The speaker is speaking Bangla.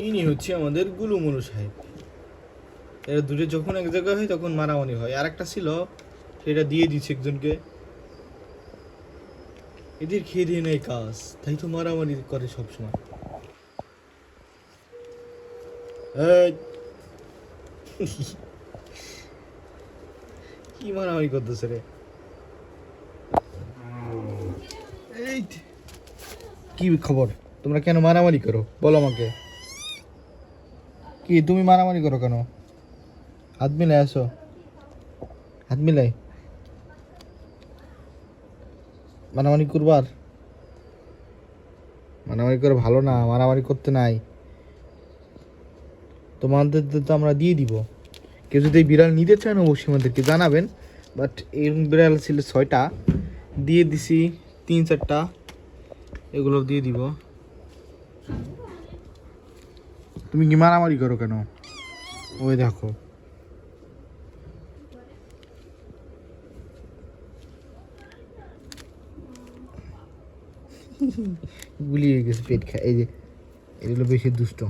ইনি হচ্ছে আমাদের গুলুমুলু সাহেব। এরা দুটো যখন এক জায়গায় হয়, তখন মারামারি হয়। আর একটা ছিল, সেটা দিয়ে দিচ্ছে একজনকে। এদের খেয়ে দিয়ে নেয় কাজ। তাই তো মারামারি করে সবসময়। কি মারামারি করতেছে রে? এই। কি খবর? তোমরা কেন মারামারি করো? বলো আমাকে। কি তুমি মারামারি করো কেন? হাত মিলাই আসো। হাত মিলাই মারামারি করবার মারামারি করে ভালো না, মারামারি করতে নাই। তোমাদের তো আমরা দিয়ে দিব। কেউ যদি বিড়াল নিতে চান অবশ্যই আমাদেরকে জানাবেন। বাট এই বিড়াল ছিল ছয়টা। দিয়ে দিছি তিন, চারটা। এগুলো দিয়ে দিব। তুমি কি মারামারি করো কেন? ওই দেখো। গুলিয়ে গেছে পেট খায় এই যে, এগুলো বেশি দুষ্ট।